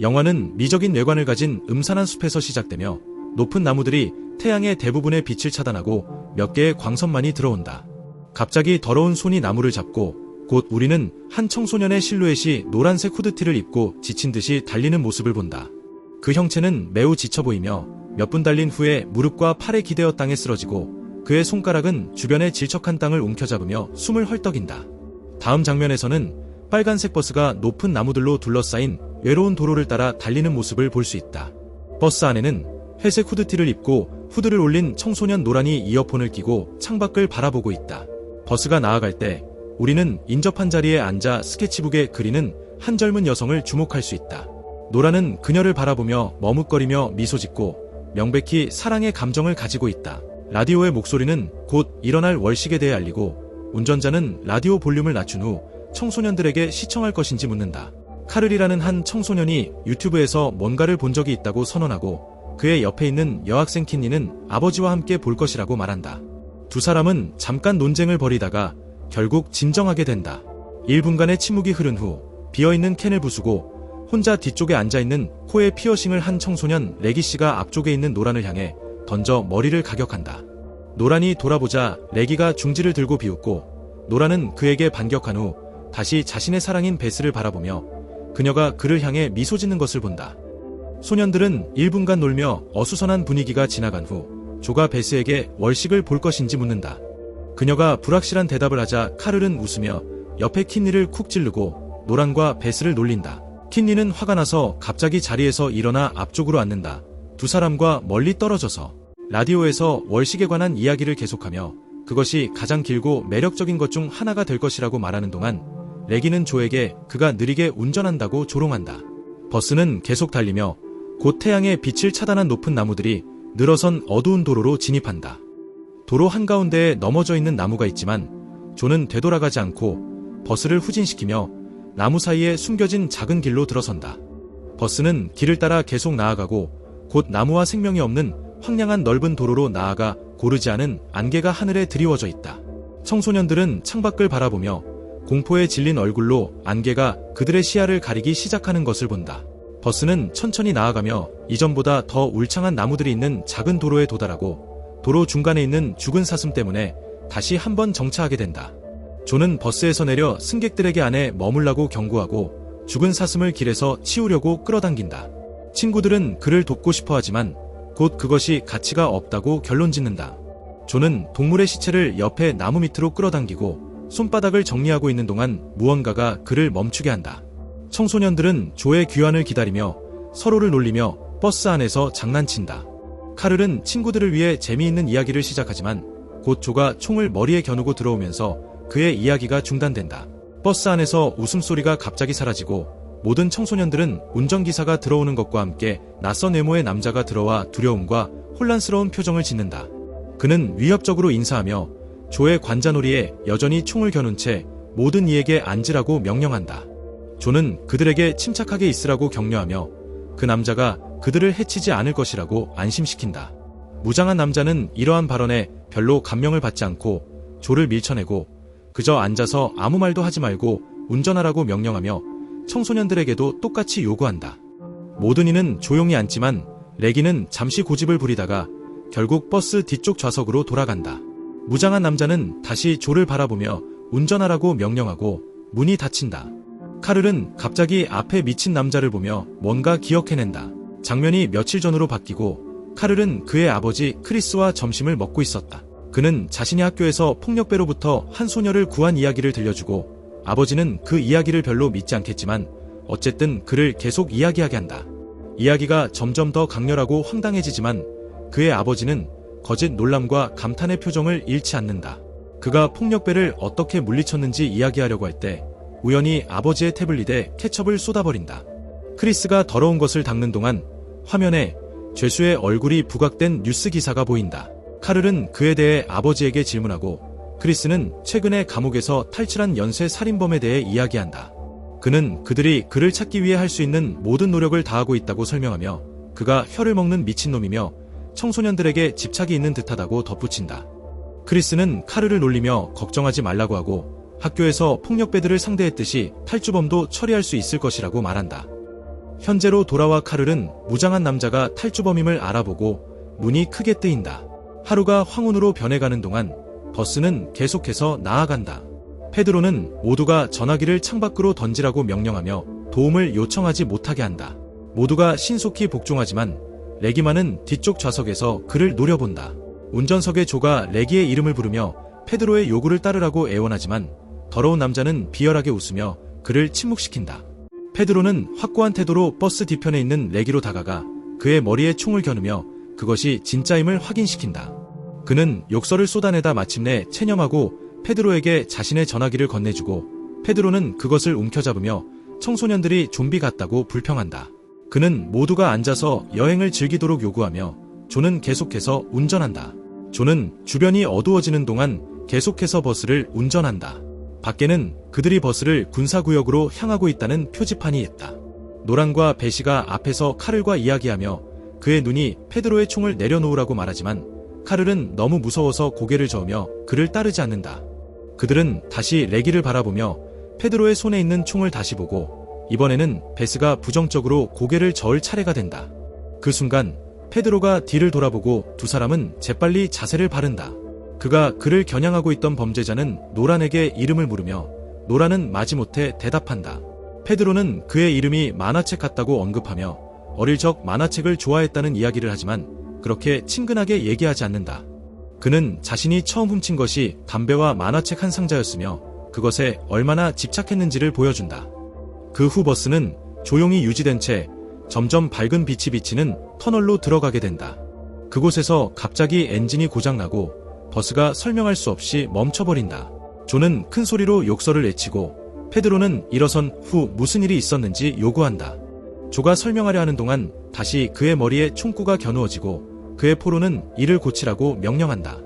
영화는 미적인 외관을 가진 음산한 숲에서 시작되며 높은 나무들이 태양의 대부분의 빛을 차단하고 몇 개의 광선만이 들어온다. 갑자기 더러운 손이 나무를 잡고 곧 우리는 한 청소년의 실루엣이 노란색 후드티를 입고 지친 듯이 달리는 모습을 본다. 그 형체는 매우 지쳐 보이며 몇 분 달린 후에 무릎과 팔에 기대어 땅에 쓰러지고 그의 손가락은 주변의 질척한 땅을 움켜잡으며 숨을 헐떡인다. 다음 장면에서는 빨간색 버스가 높은 나무들로 둘러싸인 외로운 도로를 따라 달리는 모습을 볼 수 있다. 버스 안에는 회색 후드티를 입고 후드를 올린 청소년 노란이 이어폰을 끼고 창밖을 바라보고 있다. 버스가 나아갈 때 우리는 인접한 자리에 앉아 스케치북에 그리는 한 젊은 여성을 주목할 수 있다. 노라는 그녀를 바라보며 머뭇거리며 미소 짓고 명백히 사랑의 감정을 가지고 있다. 라디오의 목소리는 곧 일어날 월식에 대해 알리고 운전자는 라디오 볼륨을 낮춘 후 청소년들에게 시청할 것인지 묻는다. 카를이라는 한 청소년이 유튜브에서 뭔가를 본 적이 있다고 선언하고 그의 옆에 있는 여학생 킨니는 아버지와 함께 볼 것이라고 말한다. 두 사람은 잠깐 논쟁을 벌이다가 결국 진정하게 된다. 1분간의 침묵이 흐른 후 비어있는 캔을 부수고 혼자 뒤쪽에 앉아있는 코에 피어싱을 한 청소년 레기 씨가 앞쪽에 있는 노란을 향해 던져 머리를 가격한다. 노란이 돌아보자 레기가 중지를 들고 비웃고 노란은 그에게 반격한 후 다시 자신의 사랑인 베스를 바라보며 그녀가 그를 향해 미소 짓는 것을 본다. 소년들은 1분간 놀며 어수선한 분위기가 지나간 후 조가 베스에게 월식을 볼 것인지 묻는다. 그녀가 불확실한 대답을 하자 카를은 웃으며 옆에 킨니를 쿡 찌르고 노란과 베스를 놀린다. 킨니는 화가 나서 갑자기 자리에서 일어나 앞쪽으로 앉는다. 두 사람과 멀리 떨어져서 라디오에서 월식에 관한 이야기를 계속하며 그것이 가장 길고 매력적인 것 중 하나가 될 것이라고 말하는 동안 레기는 조에게 그가 느리게 운전한다고 조롱한다. 버스는 계속 달리며 곧 태양의 빛을 차단한 높은 나무들이 늘어선 어두운 도로로 진입한다. 도로 한가운데에 넘어져 있는 나무가 있지만 조는 되돌아가지 않고 버스를 후진시키며 나무 사이에 숨겨진 작은 길로 들어선다. 버스는 길을 따라 계속 나아가고 곧 나무와 생명이 없는 황량한 넓은 도로로 나아가 고르지 않은 안개가 하늘에 드리워져 있다. 청소년들은 창밖을 바라보며 공포에 질린 얼굴로 안개가 그들의 시야를 가리기 시작하는 것을 본다. 버스는 천천히 나아가며 이전보다 더 울창한 나무들이 있는 작은 도로에 도달하고 도로 중간에 있는 죽은 사슴 때문에 다시 한 번 정차하게 된다. 조는 버스에서 내려 승객들에게 안에 머물라고 경고하고 죽은 사슴을 길에서 치우려고 끌어당긴다. 친구들은 그를 돕고 싶어 하지만 곧 그것이 가치가 없다고 결론 짓는다. 조는 동물의 시체를 옆에 나무 밑으로 끌어당기고 손바닥을 정리하고 있는 동안 무언가가 그를 멈추게 한다. 청소년들은 조의 귀환을 기다리며 서로를 놀리며 버스 안에서 장난친다. 카를은 친구들을 위해 재미있는 이야기를 시작하지만 곧 조가 총을 머리에 겨누고 들어오면서 그의 이야기가 중단된다. 버스 안에서 웃음소리가 갑자기 사라지고 모든 청소년들은 운전기사가 들어오는 것과 함께 낯선 외모의 남자가 들어와 두려움과 혼란스러운 표정을 짓는다. 그는 위협적으로 인사하며 조의 관자놀이에 여전히 총을 겨눈 채 모든 이에게 앉으라고 명령한다. 조는 그들에게 침착하게 있으라고 격려하며 그 남자가 그들을 해치지 않을 것이라고 안심시킨다. 무장한 남자는 이러한 발언에 별로 감명을 받지 않고 조를 밀쳐내고 그저 앉아서 아무 말도 하지 말고 운전하라고 명령하며 청소년들에게도 똑같이 요구한다. 모든 이는 조용히 앉지만 레기는 잠시 고집을 부리다가 결국 버스 뒤쪽 좌석으로 돌아간다. 무장한 남자는 다시 조를 바라보며 운전하라고 명령하고 문이 닫힌다. 카를은 갑자기 앞에 미친 남자를 보며 뭔가 기억해낸다. 장면이 며칠 전으로 바뀌고 카를은 그의 아버지 크리스와 점심을 먹고 있었다. 그는 자신이 학교에서 폭력배로부터 한 소녀를 구한 이야기를 들려주고 아버지는 그 이야기를 별로 믿지 않겠지만 어쨌든 그를 계속 이야기하게 한다. 이야기가 점점 더 강렬하고 황당해지지만 그의 아버지는 거짓 놀람과 감탄의 표정을 잃지 않는다. 그가 폭력배를 어떻게 물리쳤는지 이야기하려고 할 때 우연히 아버지의 태블릿에 케첩을 쏟아버린다. 크리스가 더러운 것을 닦는 동안 화면에 죄수의 얼굴이 부각된 뉴스 기사가 보인다. 카를은 그에 대해 아버지에게 질문하고 크리스는 최근에 감옥에서 탈출한 연쇄 살인범에 대해 이야기한다. 그는 그들이 그를 찾기 위해 할 수 있는 모든 노력을 다하고 있다고 설명하며 그가 혀를 먹는 미친놈이며 청소년들에게 집착이 있는 듯하다고 덧붙인다. 크리스는 카르를 놀리며 걱정하지 말라고 하고 학교에서 폭력배들을 상대했듯이 탈주범도 처리할 수 있을 것이라고 말한다. 현재로 돌아와 카를은 무장한 남자가 탈주범임을 알아보고 눈이 크게 뜨인다. 하루가 황혼으로 변해가는 동안 버스는 계속해서 나아간다. 페드로는 모두가 전화기를 창밖으로 던지라고 명령하며 도움을 요청하지 못하게 한다. 모두가 신속히 복종하지만 레기만은 뒤쪽 좌석에서 그를 노려본다. 운전석의 조가 레기의 이름을 부르며 페드로의 요구를 따르라고 애원하지만 더러운 남자는 비열하게 웃으며 그를 침묵시킨다. 페드로는 확고한 태도로 버스 뒤편에 있는 레기로 다가가 그의 머리에 총을 겨누며 그것이 진짜임을 확인시킨다. 그는 욕설을 쏟아내다 마침내 체념하고 페드로에게 자신의 전화기를 건네주고 페드로는 그것을 움켜잡으며 청소년들이 좀비 같다고 불평한다. 그는 모두가 앉아서 여행을 즐기도록 요구하며 조는 계속해서 운전한다. 조는 주변이 어두워지는 동안 계속해서 버스를 운전한다. 밖에는 그들이 버스를 군사구역으로 향하고 있다는 표지판이 있다. 노란과 베시가 앞에서 카를과 이야기하며 그의 눈이 페드로의 총을 내려놓으라고 말하지만 카를은 너무 무서워서 고개를 저으며 그를 따르지 않는다. 그들은 다시 레기를 바라보며 페드로의 손에 있는 총을 다시 보고 이번에는 베스가 부정적으로 고개를 저을 차례가 된다. 그 순간 페드로가 뒤를 돌아보고 두 사람은 재빨리 자세를 바른다. 그가 그를 겨냥하고 있던 범죄자는 노란에게 이름을 물으며 노란은 마지못해 대답한다. 페드로는 그의 이름이 만화책 같다고 언급하며 어릴 적 만화책을 좋아했다는 이야기를 하지만 그렇게 친근하게 얘기하지 않는다. 그는 자신이 처음 훔친 것이 담배와 만화책 한 상자였으며 그것에 얼마나 집착했는지를 보여준다. 그 후 버스는 조용히 유지된 채 점점 밝은 빛이 비치는 터널로 들어가게 된다. 그곳에서 갑자기 엔진이 고장나고 버스가 설명할 수 없이 멈춰버린다. 조는 큰 소리로 욕설을 외치고 페드로는 일어선 후 무슨 일이 있었는지 요구한다. 조가 설명하려 하는 동안 다시 그의 머리에 총구가 겨누어지고 그의 포로는 이를 고치라고 명령한다.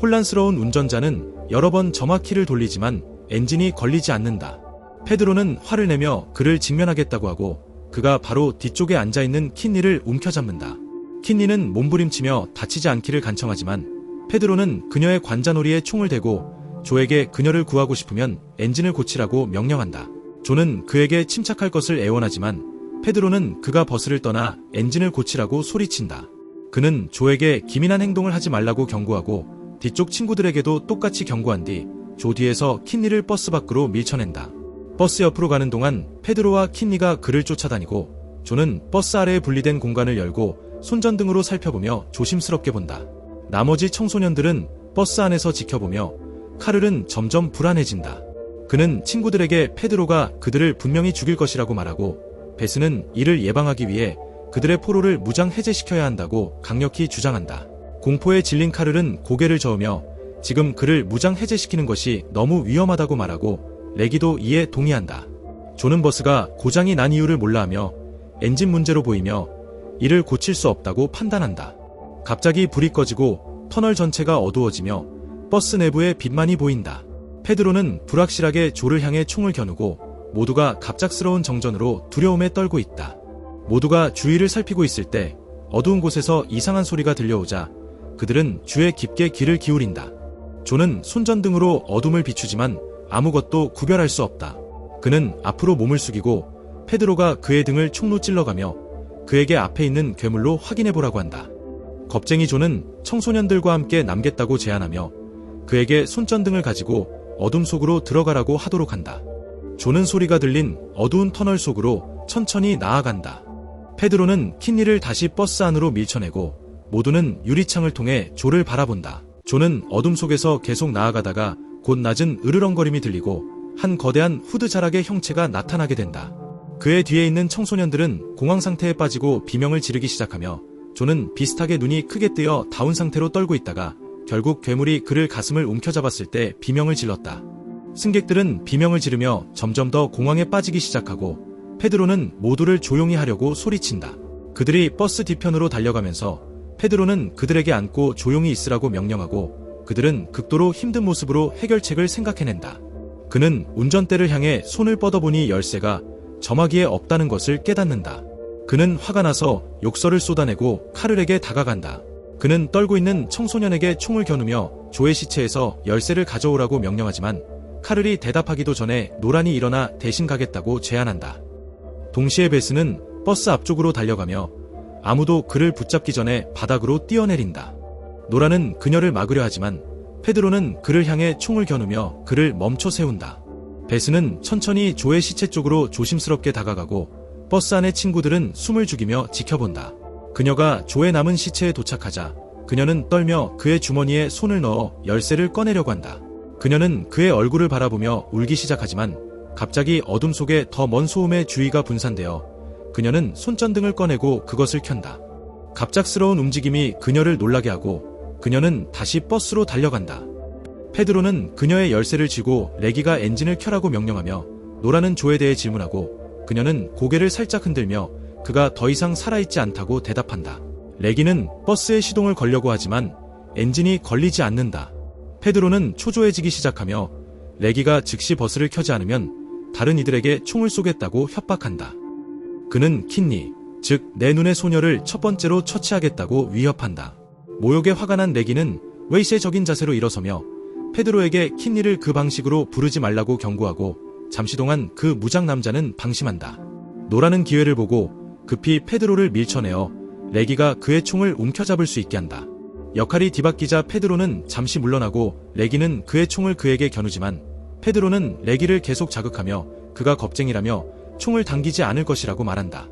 혼란스러운 운전자는 여러 번 점화키를 돌리지만 엔진이 걸리지 않는다. 페드로는 화를 내며 그를 직면하겠다고 하고 그가 바로 뒤쪽에 앉아있는 킨니를 움켜잡는다. 킨니는 몸부림치며 다치지 않기를 간청하지만 페드로는 그녀의 관자놀이에 총을 대고 조에게 그녀를 구하고 싶으면 엔진을 고치라고 명령한다. 조는 그에게 침착할 것을 애원하지만 페드로는 그가 버스를 떠나 엔진을 고치라고 소리친다. 그는 조에게 기민한 행동을 하지 말라고 경고하고 뒤쪽 친구들에게도 똑같이 경고한 뒤 조 뒤에서 킨니를 버스 밖으로 밀쳐낸다. 버스 옆으로 가는 동안 페드로와 킨니가 그를 쫓아다니고 조는 버스 아래에 분리된 공간을 열고 손전등으로 살펴보며 조심스럽게 본다. 나머지 청소년들은 버스 안에서 지켜보며 카를은 점점 불안해진다. 그는 친구들에게 페드로가 그들을 분명히 죽일 것이라고 말하고 베스는 이를 예방하기 위해 그들의 포로를 무장 해제시켜야 한다고 강력히 주장한다. 공포에 질린 카를은 고개를 저으며 지금 그를 무장 해제시키는 것이 너무 위험하다고 말하고 레기도 이에 동의한다. 조는 버스가 고장이 난 이유를 몰라하며 엔진 문제로 보이며 이를 고칠 수 없다고 판단한다. 갑자기 불이 꺼지고 터널 전체가 어두워지며 버스 내부에 빛만이 보인다. 페드로는 불확실하게 조를 향해 총을 겨누고 모두가 갑작스러운 정전으로 두려움에 떨고 있다. 모두가 주위를 살피고 있을 때 어두운 곳에서 이상한 소리가 들려오자 그들은 주에 깊게 귀를 기울인다. 조는 손전등으로 어둠을 비추지만 아무것도 구별할 수 없다. 그는 앞으로 몸을 숙이고 페드로가 그의 등을 총로 찔러가며 그에게 앞에 있는 괴물로 확인해 보라고 한다. 겁쟁이 조는 청소년들과 함께 남겠다고 제안하며 그에게 손전등을 가지고 어둠 속으로 들어가라고 하도록 한다. 조는 소리가 들린 어두운 터널 속으로 천천히 나아간다. 페드로는 킨니를 다시 버스 안으로 밀쳐내고 모두는 유리창을 통해 조를 바라본다. 조는 어둠 속에서 계속 나아가다가 곧 낮은 으르렁거림이 들리고 한 거대한 후드 자락의 형체가 나타나게 된다. 그의 뒤에 있는 청소년들은 공황 상태에 빠지고 비명을 지르기 시작하며 조는 비슷하게 눈이 크게 뜨여 다운 상태로 떨고 있다가 결국 괴물이 그를 가슴을 움켜잡았을 때 비명을 질렀다. 승객들은 비명을 지르며 점점 더 공황에 빠지기 시작하고 페드로는 모두를 조용히 하려고 소리친다. 그들이 버스 뒤편으로 달려가면서 페드로는 그들에게 안고 조용히 있으라고 명령하고 그들은 극도로 힘든 모습으로 해결책을 생각해낸다. 그는 운전대를 향해 손을 뻗어보니 열쇠가 점화기에 없다는 것을 깨닫는다. 그는 화가 나서 욕설을 쏟아내고 카를에게 다가간다. 그는 떨고 있는 청소년에게 총을 겨누며 조의 시체에서 열쇠를 가져오라고 명령하지만 카를이 대답하기도 전에 노란이 일어나 대신 가겠다고 제안한다. 동시에 베스는 버스 앞쪽으로 달려가며 아무도 그를 붙잡기 전에 바닥으로 뛰어내린다. 노라는 그녀를 막으려 하지만 페드로는 그를 향해 총을 겨누며 그를 멈춰 세운다. 베스는 천천히 조의 시체 쪽으로 조심스럽게 다가가고 버스 안의 친구들은 숨을 죽이며 지켜본다. 그녀가 조의 남은 시체에 도착하자 그녀는 떨며 그의 주머니에 손을 넣어 열쇠를 꺼내려고 한다. 그녀는 그의 얼굴을 바라보며 울기 시작하지만 갑자기 어둠 속에 더 먼 소음의 주의가 분산되어 그녀는 손전등을 꺼내고 그것을 켠다. 갑작스러운 움직임이 그녀를 놀라게 하고 그녀는 다시 버스로 달려간다. 페드로는 그녀의 열쇠를 쥐고 레기가 엔진을 켜라고 명령하며 노라는 조에 대해 질문하고 그녀는 고개를 살짝 흔들며 그가 더 이상 살아있지 않다고 대답한다. 레기는 버스에 시동을 걸려고 하지만 엔진이 걸리지 않는다. 페드로는 초조해지기 시작하며 레기가 즉시 버스를 켜지 않으면 다른 이들에게 총을 쏘겠다고 협박한다. 그는 킨니, 즉 내 눈의 소녀를 첫 번째로 처치하겠다고 위협한다. 모욕에 화가 난 레기는 웨이세적인 자세로 일어서며 페드로에게 킨니를 그 방식으로 부르지 말라고 경고하고 잠시 동안 그 무장 남자는 방심한다. 노라는 기회를 보고 급히 페드로를 밀쳐내어 레기가 그의 총을 움켜잡을 수 있게 한다. 역할이 뒤바뀌자 페드로는 잠시 물러나고 레기는 그의 총을 그에게 겨누지만 페드로는 레기를 계속 자극하며 그가 겁쟁이라며 총을 당기지 않을 것이라고 말한다.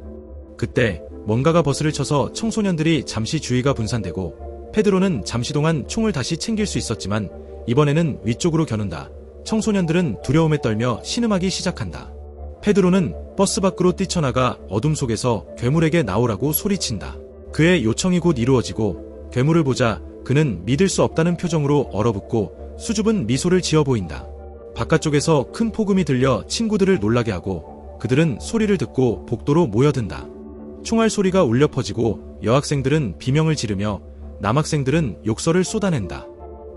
그때 뭔가가 버스를 쳐서 청소년들이 잠시 주의가 분산되고 페드로는 잠시 동안 총을 다시 챙길 수 있었지만 이번에는 위쪽으로 겨눈다. 청소년들은 두려움에 떨며 신음하기 시작한다. 페드로는 버스 밖으로 뛰쳐나가 어둠 속에서 괴물에게 나오라고 소리친다. 그의 요청이 곧 이루어지고 괴물을 보자 그는 믿을 수 없다는 표정으로 얼어붙고 수줍은 미소를 지어 보인다. 바깥쪽에서 큰 폭음이 들려 친구들을 놀라게 하고 그들은 소리를 듣고 복도로 모여든다. 총알 소리가 울려 퍼지고 여학생들은 비명을 지르며 남학생들은 욕설을 쏟아낸다.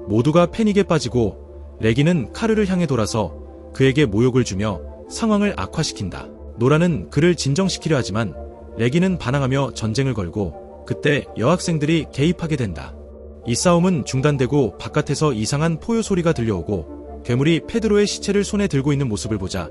모두가 패닉에 빠지고 레기는 카르를 향해 돌아서 그에게 모욕을 주며 상황을 악화시킨다. 노라는 그를 진정시키려 하지만 레기는 반항하며 전쟁을 걸고 그때 여학생들이 개입하게 된다. 이 싸움은 중단되고 바깥에서 이상한 포효 소리가 들려오고 괴물이 페드로의 시체를 손에 들고 있는 모습을 보자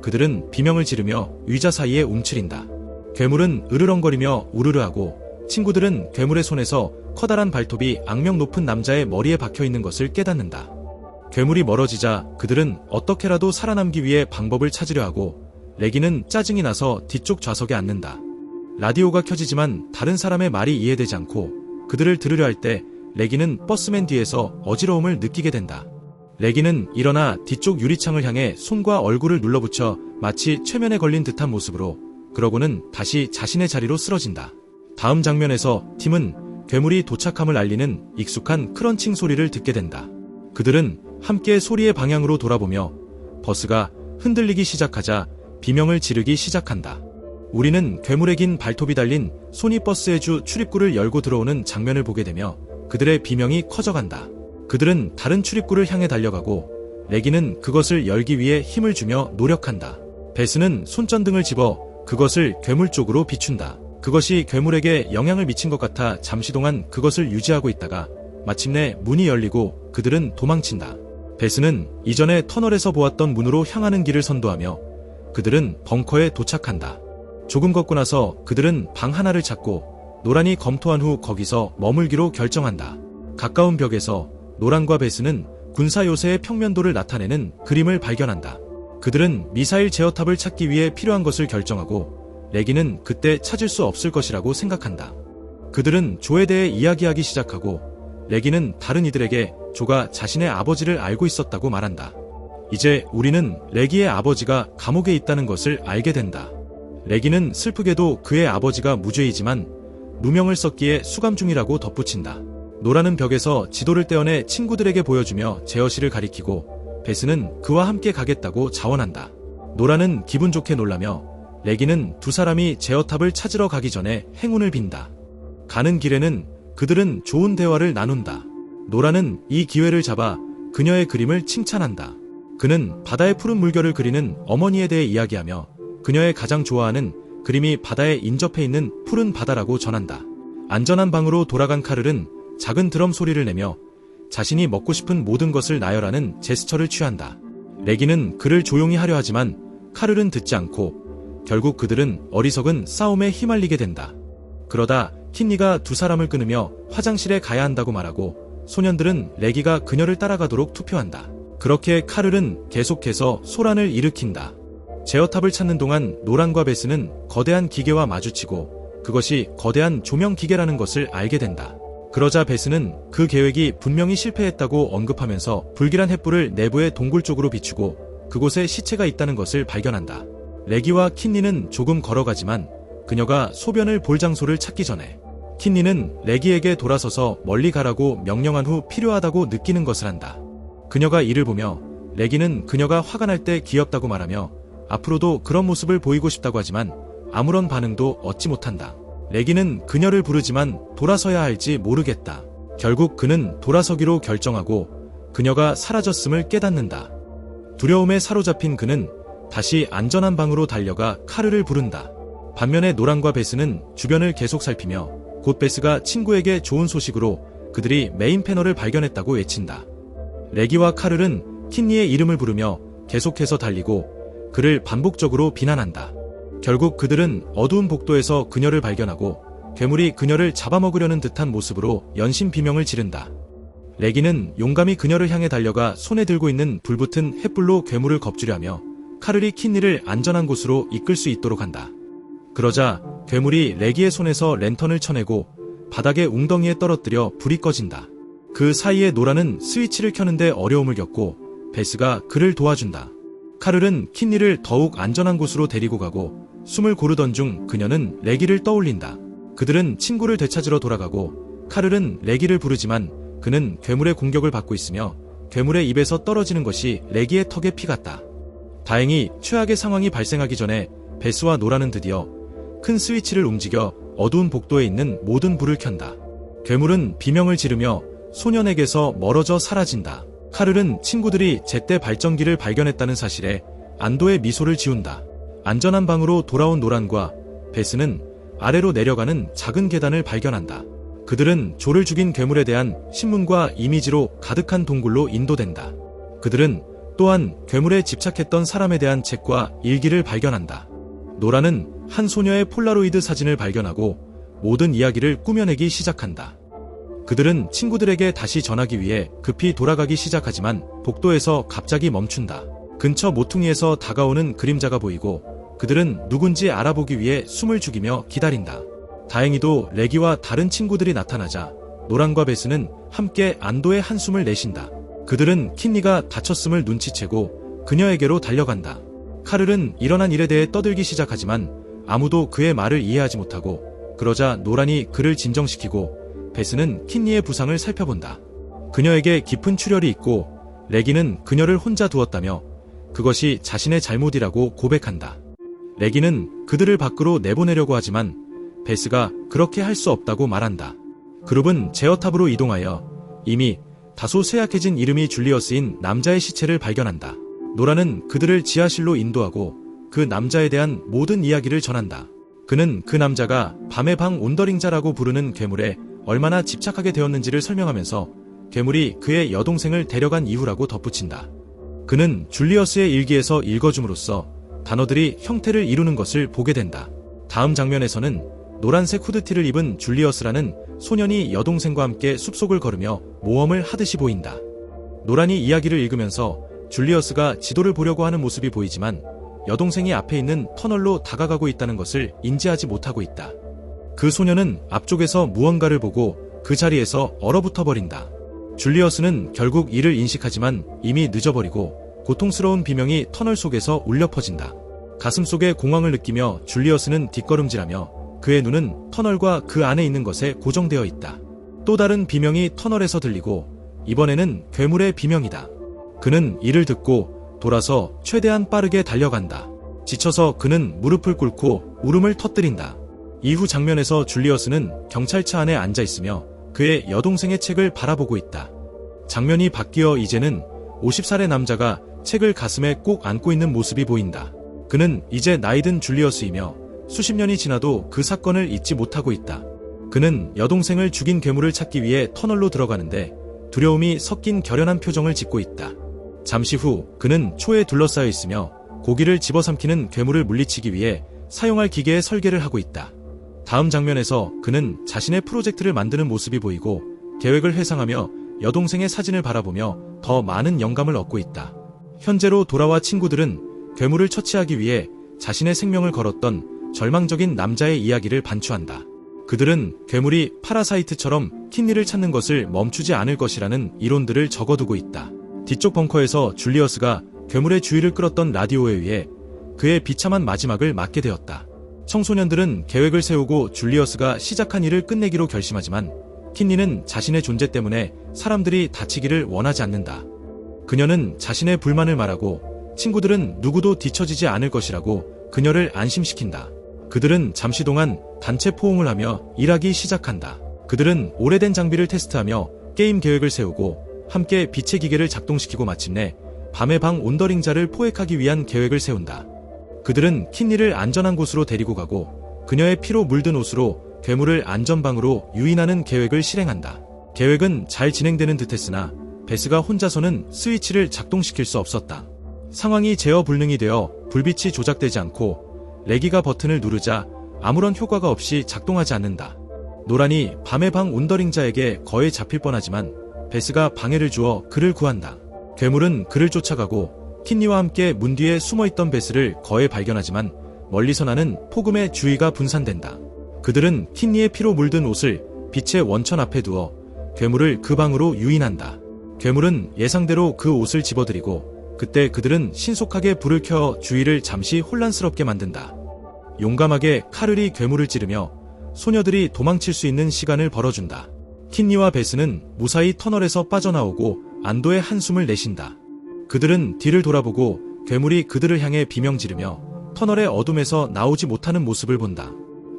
그들은 비명을 지르며 의자 사이에 움츠린다. 괴물은 으르렁거리며 우르르하고 친구들은 괴물의 손에서 커다란 발톱이 악명 높은 남자의 머리에 박혀 있는 것을 깨닫는다. 괴물이 멀어지자 그들은 어떻게라도 살아남기 위해 방법을 찾으려 하고 레기는 짜증이 나서 뒤쪽 좌석에 앉는다. 라디오가 켜지지만 다른 사람의 말이 이해되지 않고 그들을 들으려 할 때 레기는 버스맨 뒤에서 어지러움을 느끼게 된다. 레기는 일어나 뒤쪽 유리창을 향해 손과 얼굴을 눌러붙여 마치 최면에 걸린 듯한 모습으로 그러고는 다시 자신의 자리로 쓰러진다. 다음 장면에서 팀은 괴물이 도착함을 알리는 익숙한 크런칭 소리를 듣게 된다. 그들은 함께 소리의 방향으로 돌아보며 버스가 흔들리기 시작하자 비명을 지르기 시작한다. 우리는 괴물에 긴 발톱이 달린 소니버스의 주 출입구를 열고 들어오는 장면을 보게 되며 그들의 비명이 커져간다. 그들은 다른 출입구를 향해 달려가고 레기는 그것을 열기 위해 힘을 주며 노력한다. 베스는 손전등을 집어 그것을 괴물 쪽으로 비춘다. 그것이 괴물에게 영향을 미친 것 같아 잠시 동안 그것을 유지하고 있다가 마침내 문이 열리고 그들은 도망친다. 베스는 이전에 터널에서 보았던 문으로 향하는 길을 선도하며 그들은 벙커에 도착한다. 조금 걷고 나서 그들은 방 하나를 찾고 노란이 검토한 후 거기서 머물기로 결정한다. 가까운 벽에서 노란과 베스는 군사 요새의 평면도를 나타내는 그림을 발견한다. 그들은 미사일 제어탑을 찾기 위해 필요한 것을 결정하고 레기는 그때 찾을 수 없을 것이라고 생각한다. 그들은 조에 대해 이야기하기 시작하고 레기는 다른 이들에게 조가 자신의 아버지를 알고 있었다고 말한다. 이제 우리는 레기의 아버지가 감옥에 있다는 것을 알게 된다. 레기는 슬프게도 그의 아버지가 무죄이지만 누명을 썼기에 수감 중이라고 덧붙인다. 노라는 벽에서 지도를 떼어내 친구들에게 보여주며 제어실을 가리키고 베스는 그와 함께 가겠다고 자원한다. 노라는 기분 좋게 놀라며 레기는 두 사람이 제어탑을 찾으러 가기 전에 행운을 빈다. 가는 길에는 그들은 좋은 대화를 나눈다. 노라는 이 기회를 잡아 그녀의 그림을 칭찬한다. 그는 바다의 푸른 물결을 그리는 어머니에 대해 이야기하며 그녀의 가장 좋아하는 그림이 바다에 인접해 있는 푸른 바다라고 전한다. 안전한 방으로 돌아간 카를은 작은 드럼 소리를 내며 자신이 먹고 싶은 모든 것을 나열하는 제스처를 취한다. 레기는 그를 조용히 하려 하지만 카를은 듣지 않고 결국 그들은 어리석은 싸움에 휘말리게 된다. 그러다 킨니가 두 사람을 끊으며 화장실에 가야 한다고 말하고 소년들은 레기가 그녀를 따라가도록 투표한다. 그렇게 카를은 계속해서 소란을 일으킨다. 제어탑을 찾는 동안 노란과 베스는 거대한 기계와 마주치고 그것이 거대한 조명 기계라는 것을 알게 된다. 그러자 베스는 그 계획이 분명히 실패했다고 언급하면서 불길한 햇불을 내부의 동굴 쪽으로 비추고 그곳에 시체가 있다는 것을 발견한다. 레기와 킨니는 조금 걸어가지만 그녀가 소변을 볼 장소를 찾기 전에 킨니는 레기에게 돌아서서 멀리 가라고 명령한 후 필요하다고 느끼는 것을 한다. 그녀가 이를 보며 레기는 그녀가 화가 날 때 귀엽다고 말하며 앞으로도 그런 모습을 보이고 싶다고 하지만 아무런 반응도 얻지 못한다. 레기는 그녀를 부르지만 돌아서야 할지 모르겠다. 결국 그는 돌아서기로 결정하고 그녀가 사라졌음을 깨닫는다. 두려움에 사로잡힌 그는 다시 안전한 방으로 달려가 카르를 부른다. 반면에 노랑과 베스는 주변을 계속 살피며 곧 베스가 친구에게 좋은 소식으로 그들이 메인 패널을 발견했다고 외친다. 레기와 카를은 킨니의 이름을 부르며 계속해서 달리고 그를 반복적으로 비난한다. 결국 그들은 어두운 복도에서 그녀를 발견하고 괴물이 그녀를 잡아먹으려는 듯한 모습으로 연신 비명을 지른다. 레기는 용감히 그녀를 향해 달려가 손에 들고 있는 불붙은 햇불로 괴물을 겁주려 하며 카를이 킨니를 안전한 곳으로 이끌 수 있도록 한다. 그러자 괴물이 레기의 손에서 랜턴을 쳐내고 바닥에 웅덩이에 떨어뜨려 불이 꺼진다. 그 사이에 노라는 스위치를 켜는데 어려움을 겪고 베스가 그를 도와준다. 카를은 킨니를 더욱 안전한 곳으로 데리고 가고 숨을 고르던 중 그녀는 레기를 떠올린다. 그들은 친구를 되찾으러 돌아가고 카를은 레기를 부르지만 그는 괴물의 공격을 받고 있으며 괴물의 입에서 떨어지는 것이 레기의 턱에 피 같다. 다행히 최악의 상황이 발생하기 전에 베스와 노라는 드디어 큰 스위치를 움직여 어두운 복도에 있는 모든 불을 켠다. 괴물은 비명을 지르며 소년에게서 멀어져 사라진다. 카를은 친구들이 제때 발전기를 발견했다는 사실에 안도의 미소를 지운다. 안전한 방으로 돌아온 노란과 베스는 아래로 내려가는 작은 계단을 발견한다. 그들은 조를 죽인 괴물에 대한 신문과 이미지로 가득한 동굴로 인도된다. 그들은 또한 괴물에 집착했던 사람에 대한 책과 일기를 발견한다. 노라는 한 소녀의 폴라로이드 사진을 발견하고 모든 이야기를 꾸며내기 시작한다. 그들은 친구들에게 다시 전하기 위해 급히 돌아가기 시작하지만 복도에서 갑자기 멈춘다. 근처 모퉁이에서 다가오는 그림자가 보이고 그들은 누군지 알아보기 위해 숨을 죽이며 기다린다. 다행히도 레기와 다른 친구들이 나타나자 노랑과 베스는 함께 안도의 한숨을 내쉰다. 그들은 킨니가 다쳤음을 눈치채고 그녀에게로 달려간다. 카를은 일어난 일에 대해 떠들기 시작하지만 아무도 그의 말을 이해하지 못하고 그러자 노란이 그를 진정시키고 베스는 킨니의 부상을 살펴본다. 그녀에게 깊은 출혈이 있고 레기는 그녀를 혼자 두었다며 그것이 자신의 잘못이라고 고백한다. 레기는 그들을 밖으로 내보내려고 하지만 베스가 그렇게 할 수 없다고 말한다. 그룹은 제어탑으로 이동하여 이미 다소 쇠약해진 이름이 줄리어스인 남자의 시체를 발견한다. 노라는 그들을 지하실로 인도하고 그 남자에 대한 모든 이야기를 전한다. 그는 그 남자가 밤의 방 온더링자라고 부르는 괴물에 얼마나 집착하게 되었는지를 설명하면서 괴물이 그의 여동생을 데려간 이유라고 덧붙인다. 그는 줄리어스의 일기에서 읽어줌으로써 단어들이 형태를 이루는 것을 보게 된다. 다음 장면에서는 노란색 후드티를 입은 줄리어스라는 소년이 여동생과 함께 숲속을 걸으며 모험을 하듯이 보인다. 노란이 이야기를 읽으면서 줄리어스가 지도를 보려고 하는 모습이 보이지만 여동생이 앞에 있는 터널로 다가가고 있다는 것을 인지하지 못하고 있다. 그 소년은 앞쪽에서 무언가를 보고 그 자리에서 얼어붙어 버린다. 줄리어스는 결국 이를 인식하지만 이미 늦어버리고 고통스러운 비명이 터널 속에서 울려 퍼진다. 가슴 속에 공황을 느끼며 줄리어스는 뒷걸음질하며 그의 눈은 터널과 그 안에 있는 것에 고정되어 있다. 또 다른 비명이 터널에서 들리고 이번에는 괴물의 비명이다. 그는 이를 듣고 돌아서 최대한 빠르게 달려간다. 지쳐서 그는 무릎을 꿇고 울음을 터뜨린다. 이후 장면에서 줄리어스는 경찰차 안에 앉아 있으며 그의 여동생의 책을 바라보고 있다. 장면이 바뀌어 이제는 50살의 남자가 책을 가슴에 꼭 안고 있는 모습이 보인다. 그는 이제 나이든 줄리어스이며 수십 년이 지나도 그 사건을 잊지 못하고 있다. 그는 여동생을 죽인 괴물을 찾기 위해 터널로 들어가는데 두려움이 섞인 결연한 표정을 짓고 있다. 잠시 후 그는 초에 둘러싸여 있으며 고기를 집어삼키는 괴물을 물리치기 위해 사용할 기계의 설계를 하고 있다. 다음 장면에서 그는 자신의 프로젝트를 만드는 모습이 보이고 계획을 회상하며 여동생의 사진을 바라보며 더 많은 영감을 얻고 있다. 현재로 돌아와 친구들은 괴물을 처치하기 위해 자신의 생명을 걸었던 절망적인 남자의 이야기를 반추한다. 그들은 괴물이 파라사이트처럼 킨니를 찾는 것을 멈추지 않을 것이라는 이론들을 적어두고 있다. 뒤쪽 벙커에서 줄리어스가 괴물의 주의를 끌었던 라디오에 의해 그의 비참한 마지막을 맞게 되었다. 청소년들은 계획을 세우고 줄리어스가 시작한 일을 끝내기로 결심하지만 킨니는 자신의 존재 때문에 사람들이 다치기를 원하지 않는다. 그녀는 자신의 불만을 말하고 친구들은 누구도 뒤처지지 않을 것이라고 그녀를 안심시킨다. 그들은 잠시 동안 단체 포옹을 하며 일하기 시작한다. 그들은 오래된 장비를 테스트하며 게임 계획을 세우고 함께 빛의 기계를 작동시키고 마침내 밤의 방 온더링자를 포획하기 위한 계획을 세운다. 그들은 킨니를 안전한 곳으로 데리고 가고 그녀의 피로 물든 옷으로 괴물을 안전방으로 유인하는 계획을 실행한다. 계획은 잘 진행되는 듯했으나 베스가 혼자서는 스위치를 작동시킬 수 없었다. 상황이 제어 불능이 되어 불빛이 조작되지 않고 레기가 버튼을 누르자 아무런 효과가 없이 작동하지 않는다. 노란이 밤의 방 온더링자에게 거에 잡힐 뻔하지만 베스가 방해를 주어 그를 구한다. 괴물은 그를 쫓아가고 킨니와 함께 문 뒤에 숨어있던 베스를 거에 발견하지만 멀리서 나는 폭음의 주의가 분산된다. 그들은 킨니의 피로 물든 옷을 빛의 원천 앞에 두어 괴물을 그 방으로 유인한다. 괴물은 예상대로 그 옷을 집어들이고 그때 그들은 신속하게 불을 켜 주위를 잠시 혼란스럽게 만든다. 용감하게 카를이 괴물을 찌르며 소녀들이 도망칠 수 있는 시간을 벌어준다. 킨니와 베스는 무사히 터널에서 빠져나오고 안도의 한숨을 내쉰다. 그들은 뒤를 돌아보고 괴물이 그들을 향해 비명 지르며 터널의 어둠에서 나오지 못하는 모습을 본다.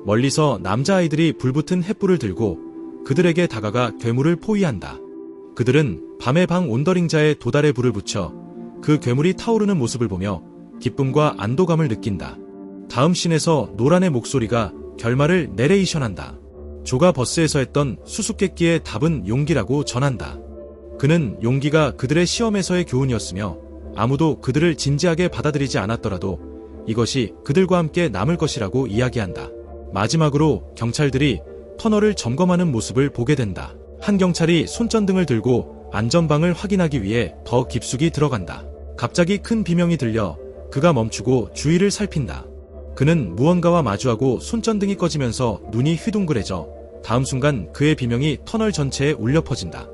멀리서 남자아이들이 불붙은 횃불을 들고 그들에게 다가가 괴물을 포위한다. 그들은 밤의 방 온더링자에 도달에 불을 붙여 그 괴물이 타오르는 모습을 보며 기쁨과 안도감을 느낀다. 다음 씬에서 노란의 목소리가 결말을 내레이션한다. 조가 버스에서 했던 수수께끼의 답은 용기라고 전한다. 그는 용기가 그들의 시험에서의 교훈이었으며 아무도 그들을 진지하게 받아들이지 않았더라도 이것이 그들과 함께 남을 것이라고 이야기한다. 마지막으로 경찰들이 터널을 점검하는 모습을 보게 된다. 한 경찰이 손전등을 들고 안전방을 확인하기 위해 더 깊숙이 들어간다. 갑자기 큰 비명이 들려 그가 멈추고 주위를 살핀다. 그는 무언가와 마주하고 손전등이 꺼지면서 눈이 휘둥그레져 다음 순간 그의 비명이 터널 전체에 울려 퍼진다.